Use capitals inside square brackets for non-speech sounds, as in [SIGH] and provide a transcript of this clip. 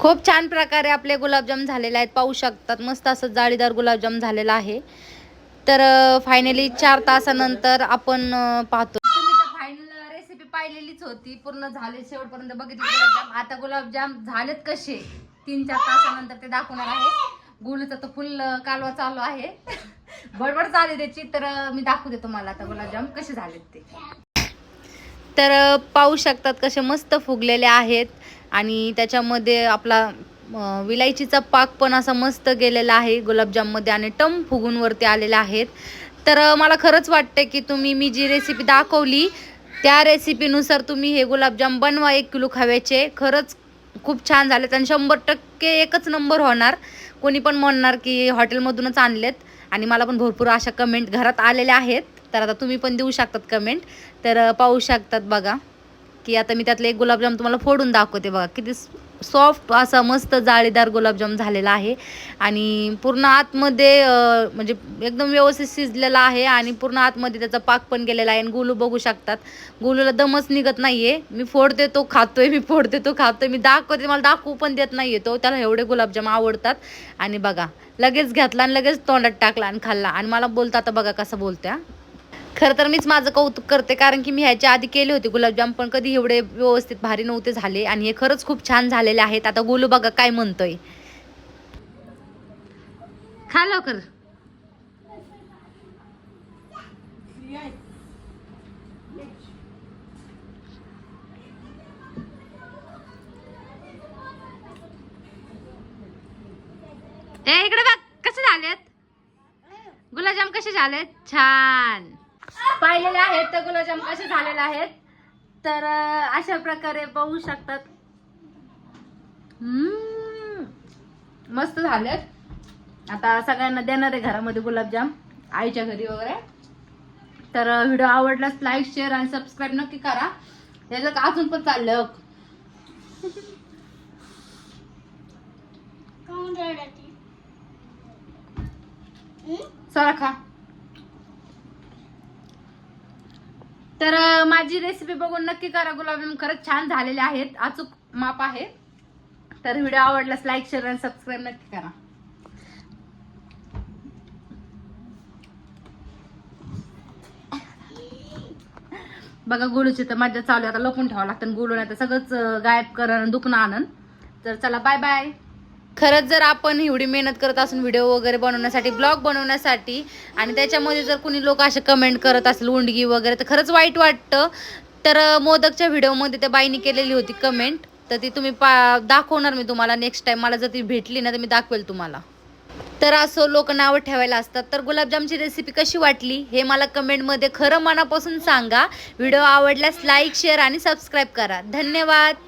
खूप छान प्रकारे आपले गुलाबजाम झालेले आहेत. पाहू शकतात. मस्त असं जाळीदार गुलाबजाम झालेला आहे. तर फायनली चार तासानंतर आपण पाहतो. तुम्ही तर फायनल रेसिपी पाहिलेलीच होती. पूर्ण झाले शेवटपर्यंत बघितले गुलाबजाम. आता गुलाबजाम झालेत कसे? तीन चार तासानंतर ते दाखवणार आहे. गुलूचा तर फुल कालवा चालू आहे. [LAUGHS] बडबड चालू त्याची. तर मी दाखवते तुम्हाला आता गुलाबजाम कसे झालेत ते. तर पाहू शकतात कसे मस्त फुगलेले आहेत आणि त्याच्यामध्ये आपला विलायचीचा पाक पण असा मस्त गेलेला आहे गुलाबजाममध्ये आणि टम फुगून वरती आलेले आहेत. तर मला खरंच वाटते की तुम्ही मी जी रेसिपी दाखवली त्या रेसिपीनुसार तुम्ही हे गुलाबजाम बनवा एक किलो खाव्याचे. खरंच खूप छान झालेत आणि शंभर टक्के एकच नंबर होणार. कोणी पण म्हणणार की हॉटेलमधूनच आणलेत आणि मला पण भरपूर अशा कमेंट घरात आलेल्या आहेत. तर आता तुम्ही पण देऊ शकतात कमेंट तर पाहू शकतात बघा. की आता मी त्यातले एक गुलाबजाम तुम्हाला फोडून दाखवते बघा. किती सॉफ्ट असा मस्त जाळीदार गुलाबजाम झालेला आहे. आणि पूर्ण आतमध्ये म्हणजे एकदम व्यवस्थित शिजलेला आहे आणि पूर्ण आतमध्ये त्याचा पाक पण गेलेला आहे. आणि गुलू बघू शकतात. गुलूला दमच निघत नाहीये. मी फोडते तो खातोय मी फोडते तो खातोय. मी दाखवते मला दाखवू पण देत नाहीये तो. त्याला एवढे गुलाबजाम आवडतात. आणि बघा लगेच घेतला आणि लगेच तोंडात टाकला आणि खाल्ला. आणि मला बोलता आता बघा कसं बोलत्या. खरं तर मीच माझं कौतुक करते कारण की मी ह्याच्या आधी केले होते गुलाबजाम पण कधी एवढे व्यवस्थित भारी नव्हते झाले. आणि हे खरंच खूप छान झालेले आहेत. आता गोलू बघा काय म्हणतोय. खा लवकर. ए इकडे बघ कसे झालेत? गुलाबजाम कसे झालेत? छान. पाहिलेले आहेत तर गुलाबजाम कसे झालेले आहेत? तर अशा प्रकारे पाहू शकतात. मस्त झालेत आता सगळ्यांना देणार आहे घरामध्ये गुलाबजाम आईच्या घरी वगैरे. तर व्हिडिओ आवडलास लाईक शेअर आणि सबस्क्राईब नक्की करा. याच्यात अजून पण चाललं चला खा. तर माझी रेसिपी बघून नक्की करा. गुलाबजाम खरंच छान झालेले आहेत. अचूक माप आहे. तर व्हिडिओ आवडल्यास लाईक शेअर आणि सबस्क्राईब नक्की करा. बघा गुळूची तर मजा चालू आहे. आता लपून ठेवावं लागतं गुळू नाही तर सगळंच गायब करणं दुखणं आणन. तर चला बाय बाय खरंच जर आपण एवढी मेहनत करत असून व्हिडिओ वगैरे बनवण्यासाठी ब्लॉग बनवण्यासाठी आणि त्याच्यामध्ये जर कुणी लोक असे कमेंट करत असेल उंडगी वगैरे तर खरंच वाईट वाटतं. तर मोदकच्या व्हिडिओमध्ये त्या बाईनी केलेली होती कमेंट तर ती तुम्ही पा दाखवणार मी तुम्हाला नेक्स्ट टाईम मला जर ती भेटली ना तर मी दाखवेल तुम्हाला. तर असं लोक नावं ठेवायला असतात. तर गुलाबजामची रेसिपी कशी वाटली हे मला कमेंटमध्ये खरं मनापासून सांगा. व्हिडिओ आवडल्यास लाईक शेअर आणि सबस्क्राईब करा. धन्यवाद!